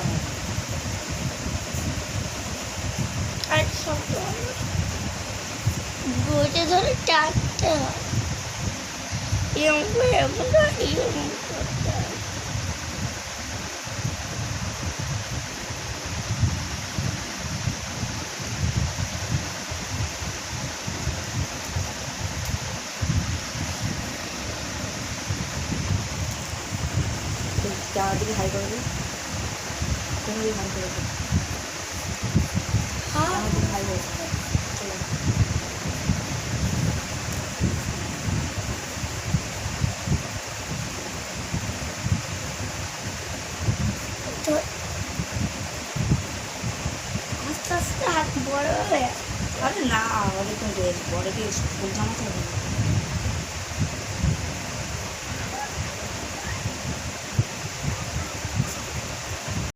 যায় আর সকাল গোটে ধরে টাকতে হয়। এরকম করে এরকম এরকম তাড়াতাড়ি হাই করে দিই দিকে হাই করে আয়। আস্তে আস্তে হাত বড় হবে আরে না ওরকম রে বড় দিয়ে জামাতে হবে না।